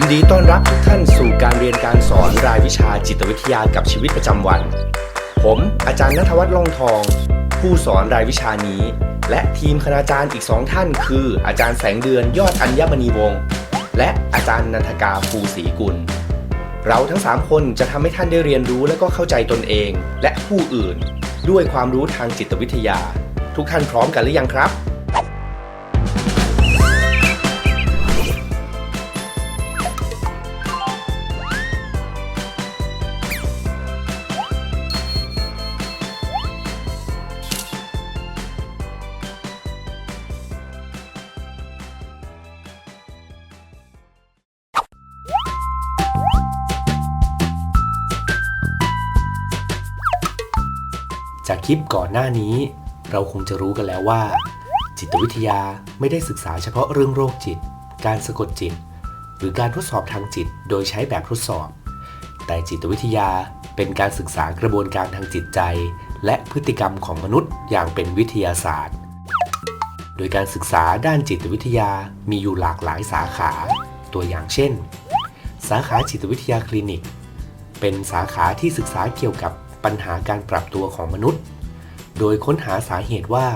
ยินดีต้อนรับทุกท่านสู่การเรียนการสอนรายวิชาจิตวิทยากับชีวิตประจำวัน ผมอาจารย์นัทวัฒน์ล่องทอง ผู้สอนรายวิชานี้ และทีมคณาจารย์อีกสองท่าน คือ อาจารย์แสงเดือนยอดอัญมณีวงศ์และอาจารย์นันทกาภูศรีกุล เราทั้ง 3 คนจะทำให้ท่านได้เรียนรู้และก็เข้าใจตนเอง และผู้อื่น ด้วยความรู้ทางจิตวิทยา ทุกท่านพร้อมกันหรือยังครับ จากคลิปก่อนหน้านี้ เราคงจะรู้กันแล้วว่า จิตวิทยาไม่ได้ศึกษาเฉพาะเรื่องโรคจิต การสะกดจิต หรือการทดสอบทางจิตโดยใช้แบบทดสอบ แต่จิตวิทยาเป็นการศึกษากระบวนการทางจิตใจ และพฤติกรรมของมนุษย์อย่างเป็นวิทยาศาสตร์ โดยการศึกษาด้านจิตวิทยามีอยู่หลากหลายสาขา ตัวอย่างเช่น สาขาจิตวิทยาคลินิก เป็นสาขาที่ศึกษาเกี่ยวกับ ปัญหาการปรับตัวของมนุษย์ โดยค้นหาสาเหตุว่า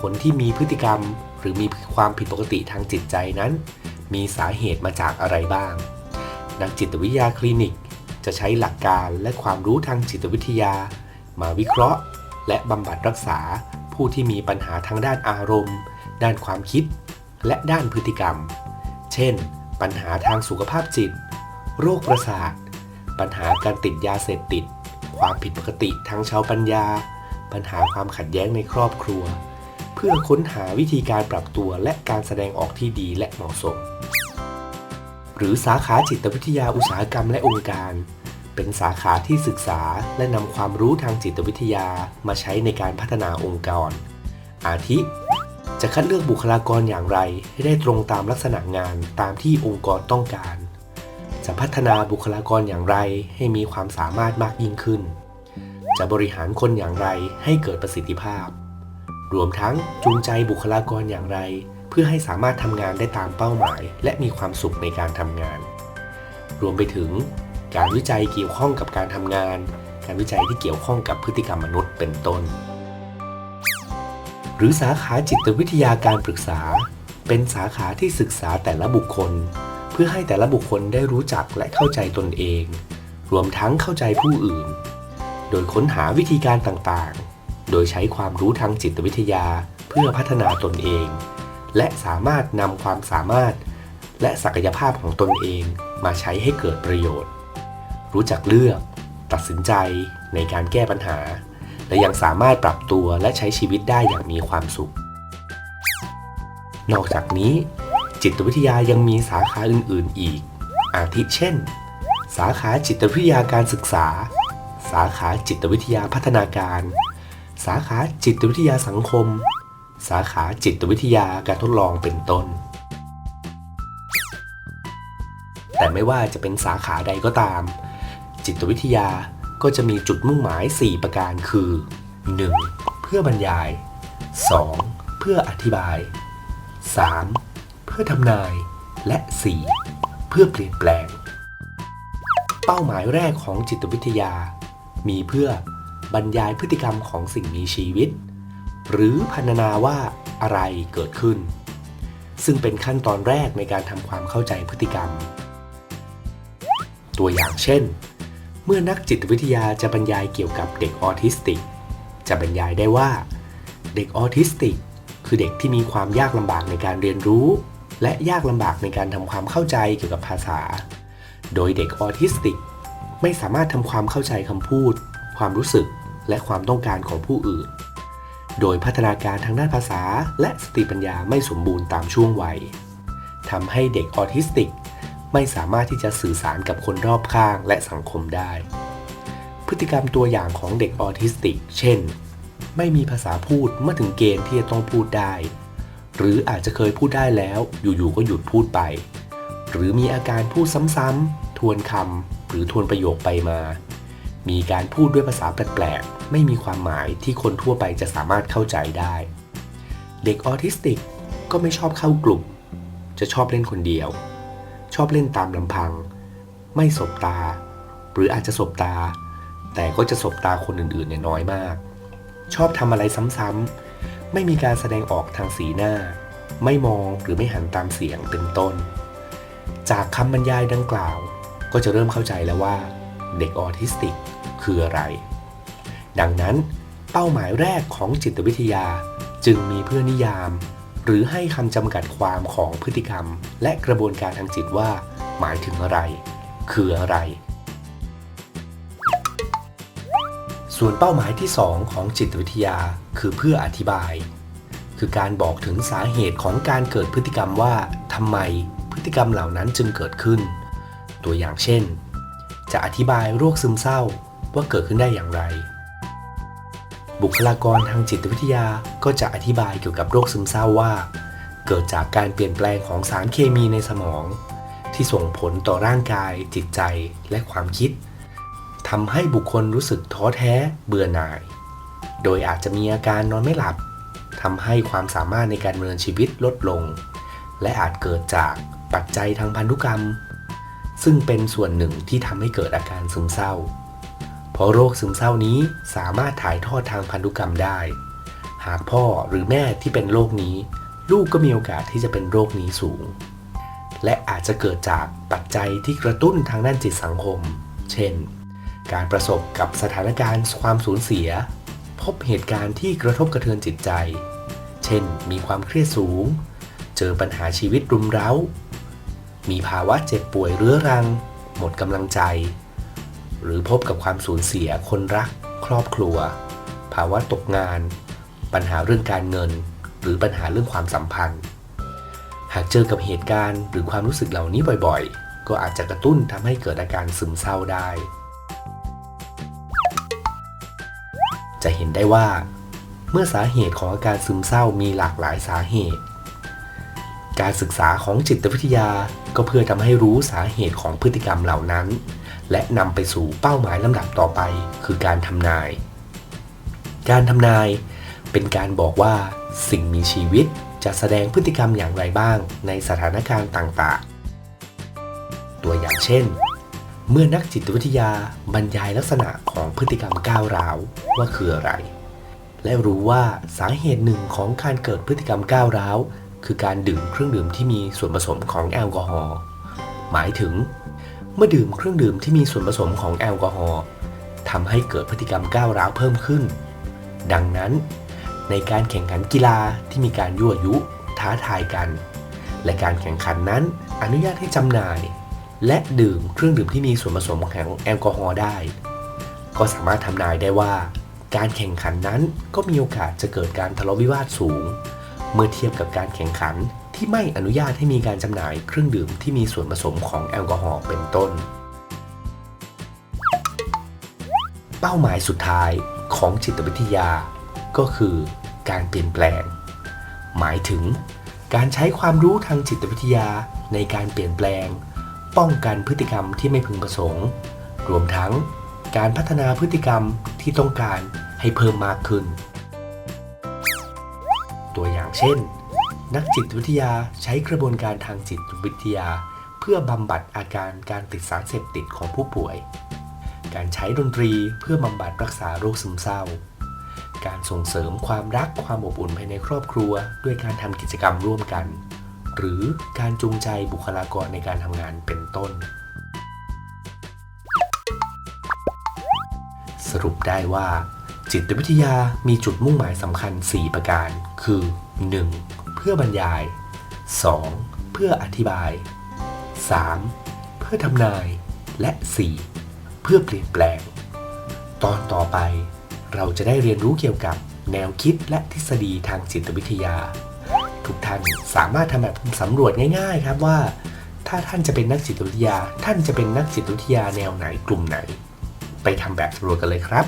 คนที่มีพฤติกรรมหรือมีความผิดปกติทางจิตใจนั้น มีสาเหตุมาจากอะไรบ้าง นักจิตวิทยาคลินิก จะใช้หลักการและความรู้ทางจิตวิทยา มาวิเคราะห์ และบำบัดรักษาผู้ที่มีปัญหาทางด้านอารมณ์ ด้านความคิด และด้านพฤติกรรม เช่น ปัญหาทางสุขภาพจิต โรคประสาท ปัญหาการติดยาเสพติด ความผิดปกติทางชาวปัญญา ปัญหาความขัดแย้งในครอบครัว เพื่อค้นหาวิธีการปรับตัวและการแสดงออกที่ดีและเหมาะสม หรือสาขาจิตวิทยาอุตสาหกรรมและองค์การ เป็นสาขาที่ศึกษาและนำความรู้ทางจิตวิทยามาใช้ในการพัฒนาองค์กร อาทิ จะคัดเลือกบุคลากรอย่างไรให้ได้ตรงตามลักษณะงานตามที่องค์กรต้องการ จะพัฒนาบุคลากรอย่างไรให้มีความสามารถมากยิ่งขึ้น จะบริหารคนอย่างไรให้เกิดประสิทธิภาพ รวมทั้งจูงใจบุคลากรอย่างไร เพื่อให้สามารถทำงานได้ตามเป้าหมาย และมีความสุขในการทำงาน รวมไปถึง การวิจัยเกี่ยวข้องกับการทำงาน การวิจัยที่เกี่ยวข้องกับพฤติกรรมมนุษย์เป็นต้น หรือสาขาจิตวิทยาการปรึกษา เป็นสาขาที่ศึกษาแต่ละบุคคล เพื่อให้แต่ละบุคคลได้รู้จักและเข้าใจตนเอง รวมทั้งเข้าใจผู้อื่น โดยค้นหาวิธีการต่างๆ โดยใช้ความรู้ทางจิตวิทยาเพื่อพัฒนาตนเอง และสามารถนำความสามารถ และศักยภาพของตนเองมาใช้ให้เกิดประโยชน์ รู้จักเลือก ตัดสินใจในการแก้ปัญหา และยังสามารถปรับตัวและใช้ชีวิตได้อย่างมีความสุข นอกจากนี้ จิตวิทยายังมีสาขาอื่น ๆ อีก อาทิเช่น สาขาจิตวิทยาการศึกษา สาขาจิตวิทยาพัฒนาการ สาขาจิตวิทยาสังคม สาขาจิตวิทยาการทดลองเป็นต้น แต่ไม่ว่าจะเป็นสาขาใดก็ตาม จิตวิทยาก็จะมีจุดมุ่งหมาย 4 ประการคือ 1. เพื่อบรรยาย 2. เพื่ออธิบาย 3. เพื่อทำนาย และ 4. เพื่อเปลี่ยนแปลง เป้าหมายแรกของจิตวิทยา มีเพื่อบรรยายพฤติกรรมของสิ่งมีชีวิต หรือพรรณนาว่าอะไรเกิดขึ้น ซึ่งเป็นขั้นตอนแรกในการทำความเข้าใจพฤติกรรม ตัวอย่างเช่น เมื่อนักจิตวิทยาจะบรรยายเกี่ยวกับเด็กออทิสติก จะบรรยายได้ว่า เด็กออทิสติก คือเด็กที่มีความยากลำบากในการเรียนรู้ และยากลำบากในการทำความเข้าใจเกี่ยวกับภาษา โดยเด็กออทิสติก ไม่สามารถทำความเข้าใจคำพูด ความรู้สึก และความต้องการของผู้อื่น โดยพัฒนาการทางด้านภาษา และสติปัญญาไม่สมบูรณ์ตามช่วงวัยทำให้เด็กออทิสติก ไม่สามารถที่จะสื่อสารกับคนรอบข้างและสังคมได้ พฤติกรรมตัวอย่างของเด็กออทิสติก เช่น ไม่มีภาษาพูดเมื่อถึงเกณฑ์ที่จะต้องพูดได้ หรืออาจจะเคยพูดได้แล้ว อยู่ๆก็หยุดพูดไป หรือมีอาการพูดซ้ำๆทวนคำหรือทวนประโยคไปมา มีการพูดด้วยภาษาแปลกๆ ไม่มีความหมายที่คนทั่วไปจะสามารถเข้าใจได้ เด็กออทิสติกก็ไม่ชอบเข้ากลุ่ม จะชอบเล่นคนเดียว ชอบเล่นตามลำพัง ไม่สบตา หรืออาจจะสบตา แต่ก็จะสบตาคนอื่นๆเนี่ยน้อยมาก ชอบทำอะไรซ้ำๆ ไม่มีการแสดงออกทางสีหน้า ไม่มองหรือไม่หันตามเสียงเป็นต้น จากคำบรรยายดังกล่าว ก็จะเริ่มเข้าใจแล้วว่า เด็กออทิสติกคืออะไร ดังนั้น เป้าหมายแรกของจิตวิทยาจึงมีเพื่อนิยาม หรือให้คำจำกัดความของพฤติกรรม และกระบวนการทางจิตว่า หมายถึงอะไร คืออะไร ส่วนเป้าหมายที่ 2 ของจิตวิทยาคือเพื่ออธิบาย คือการบอกถึงสาเหตุของการเกิดพฤติกรรมว่าทำไมพฤติกรรมเหล่านั้นจึงเกิดขึ้น ตัวอย่างเช่น จะอธิบายโรคซึมเศร้าว่าเกิดขึ้นได้อย่างไร บุคลากรทางจิตวิทยาก็จะอธิบายเกี่ยวกับโรคซึมเศร้าว่า เกิดจากการเปลี่ยนแปลงของสารเคมีในสมอง ที่ส่งผลต่อร่างกาย จิตใจและความคิด ทำให้บุคคลรู้สึกท้อแท้เบื่อหน่าย โดยอาจจะมีอาการนอนไม่หลับทำให้ความสามารถในการดำเนินชีวิตลดลง และอาจเกิดจากปัจจัยทางพันธุกรรม ซึ่งเป็นส่วนหนึ่งที่ทำให้เกิดอาการซึมเศร้า เพราะโรคซึมเศร้านี้สามารถถ่ายทอดทางพันธุกรรมได้ หากพ่อหรือแม่ที่เป็นโรคนี้ ลูกก็มีโอกาสที่จะเป็นโรคนี้สูง และอาจจะเกิดจากปัจจัยที่กระตุ้นทางด้านจิตสังคม เช่น การประสบกับสถานการณ์ความสูญเสีย พบเหตุการณ์ที่กระทบกระเทือนจิตใจ เช่น มีความเครียดสูง เจอปัญหาชีวิตรุมเร้า มีภาวะเจ็บป่วยเรื้อรัง หมดกำลังใจ หรือพบกับความสูญเสียคนรัก ครอบครัว ภาวะตกงาน ปัญหาเรื่องการเงิน หรือปัญหาเรื่องความสัมพันธ์ หากเจอกับเหตุการณ์หรือความรู้สึกเหล่านี้บ่อยๆ ก็อาจจะกระตุ้นทำให้เกิดอาการซึมเศร้าได้ จะเห็นได้ว่า เมื่อสาเหตุของอาการซึมเศร้ามีหลากหลายสาเหตุ การศึกษาของจิตวิทยาก็เพื่อทำให้รู้สาเหตุของพฤติกรรมเหล่านั้น และนำไปสู่เป้าหมายลำดับต่อไป คือการทำนาย การทำนายเป็นการบอกว่าสิ่งมีชีวิตจะแสดงพฤติกรรมอย่างไรบ้างในสถานการณ์ต่างๆ ตัวอย่างเช่น เมื่อนักจิตวิทยาบรรยายลักษณะของพฤติกรรมก้าวร้าวว่าคืออะไร และรู้ว่าสาเหตุหนึ่งของการเกิดพฤติกรรมก้าวร้าวคือการดื่มเครื่องดื่มที่มีส่วนผสมของแอลกอฮอล์หมายถึง เมื่อดื่มเครื่องดื่มที่มีส่วนผสมของแอลกอฮอล์ทำให้เกิดพฤติกรรมก้าวร้าวเพิ่มขึ้น ดังนั้น ในการแข่งขันกีฬาที่มีการยั่วยุ ท้าทายกัน และการแข่งขันนั้นอนุญาตให้จำหน่าย และดื่มเครื่องดื่มที่มีส่วนผสมของแอลกอฮอล์ได้ ก็สามารถทำนายได้ว่า การแข่งขันนั้นก็มีโอกาสจะเกิดการทะเลาะวิวาทสูง เมื่อเทียบกับการแข่งขันที่ไม่อนุญาตให้มีการจำหน่ายเครื่องดื่มที่มีส่วนผสมของแอลกอฮอล์เป็นต้น เป้าหมายสุดท้ายของจิตวิทยา ก็คือการเปลี่ยนแปลง หมายถึง การใช้ความรู้ทางจิตวิทยาในการเปลี่ยนแปลง ป้องกันพฤติกรรมที่ไม่พึงประสงค์ รวมทั้งการพัฒนาพฤติกรรมที่ต้องการให้เพิ่มมากขึ้น ตัวอย่างเช่น นักจิตวิทยาใช้กระบวนการทางจิตวิทยา เพื่อบำบัดอาการการติดสารเสพติดของผู้ป่วย การใช้ดนตรีเพื่อบำบัดรักษาโรคซึมเศร้า การส่งเสริมความรักความอบอุ่นภายในครอบครัว ด้วยการทำกิจกรรมร่วมกัน หรือการจูงใจบุคลากรในการทำงานเป็นต้น สรุปได้ว่า จิตวิทยามีจุดมุ่งหมายสำคัญ 4 ประการ คือ 1. เพื่อบรรยาย 2. เพื่ออธิบาย 3. เพื่อทำนาย และ 4. เพื่อเปลี่ยนแปลง ตอนต่อไป เราจะได้เรียนรู้เกี่ยวกับแนวคิดและทฤษฎีทางจิตวิทยา ทุกท่านสามารถทำแบบสำรวจง่าย ๆ ครับว่า ถ้าท่านจะเป็นนักจิตวิทยา ท่านจะเป็นนักจิตวิทยาแนวไหนกลุ่มไหน ไปทำแบบสำรวจกันเลยครับ